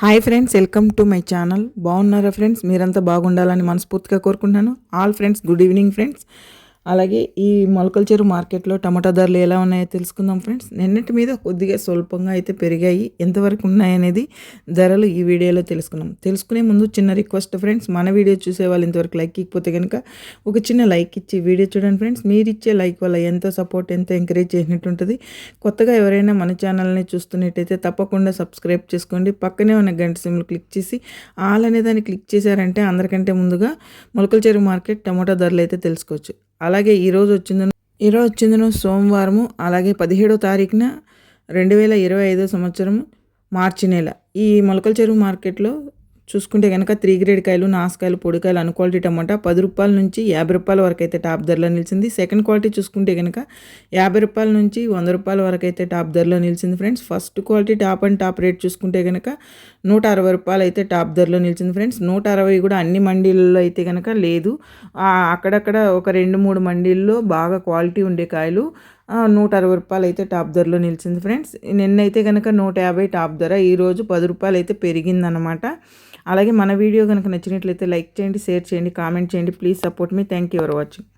Hi friends welcome to my channel. బాగున్నారా friends? మీరంతా బాగుండాలని మనస్ఫూర్తిగా కోరుకుంటున్నాను. All friends good evening friends. అలాగే ఈ మొలకల చెరువు మార్కెట్లో టమాటా ధరలు ఎలా ఉన్నాయో తెలుసుకుందాం ఫ్రెండ్స్. నిన్నటి మీద కొద్దిగా స్వల్పంగా అయితే పెరిగాయి. ఎంతవరకు ఉన్నాయనేది ధరలు ఈ వీడియోలో తెలుసుకున్నాం తెలుసుకునే ముందు చిన్న రిక్వెస్ట్ ఫ్రెండ్స్ మన వీడియో చూసే వాళ్ళు ఇంతవరకు లైక్ ఇకపోతే కనుక ఒక చిన్న లైక్ ఇచ్చి వీడియో చూడండి ఫ్రెండ్స్. మీరు ఇచ్చే లైక్ వల్ల ఎంతో సపోర్ట్ ఎంతో ఎంకరేజ్ చేసినట్టు ఉంటుంది. కొత్తగా ఎవరైనా మన ఛానల్ని చూస్తున్నట్టయితే తప్పకుండా సబ్స్క్రైబ్ చేసుకోండి. పక్కనే ఉన్న గంట సిమ్లు క్లిక్ చేసి ఆల్ అనే దాన్ని క్లిక్ చేశారంటే అందరికంటే ముందుగా మొలకల చెరువు మార్కెట్ టమాటా ధరలు అయితే తెలుసుకోవచ్చు. అలాగే ఈరోజు వచ్చిందను ఈరోజు వచ్చిందను సోమవారము అలాగే పదిహేడో తారీఖున రెండు వేల ఇరవై ఐదో సంవత్సరం మార్చి నెల. ఈ మొలకల చెరువు మార్కెట్లో చూసుకుంటే కనుక త్రీ గ్రేడ్ కాయలు నాసుకాయలు పొడికాయలు అన్ క్వాలిటీ టమాటా పది రూపాయల నుంచి యాభై రూపాయల వరకు అయితే టాప్ ధరలో నిలిచింది. సెకండ్ క్వాలిటీ చూసుకుంటే కనుక యాభై రూపాయల నుంచి వంద రూపాయల వరకు అయితే టాప్ ధరలో నిలిచింది friends. First quality top and top rate చూసుకుంటే కనుక నూట అరవై రూపాయలు అయితే టాప్ ధరలో నిలిచింది ఫ్రెండ్స్. నూట అరవై కూడా అన్ని మండీలలో అయితే కనుక లేదు. అక్కడక్కడ ఒక రెండు మూడు మండీల్లో బాగా క్వాలిటీ ఉండే కాయలు నూట అరవై రూపాయలు అయితే టాప్ ధరలో నిలిచింది ఫ్రెండ్స్. నిన్నైతే కనుక నూట యాభై టాప్ ధర ఈరోజు పది రూపాయలు అయితే పెరిగిందనమాట అలాగే మన వీడియో కనుక నచ్చినట్లయితే లైక్ చేయండి షేర్ చేయండి కామెంట్ చేయండి. Please support me. Thank you for watching.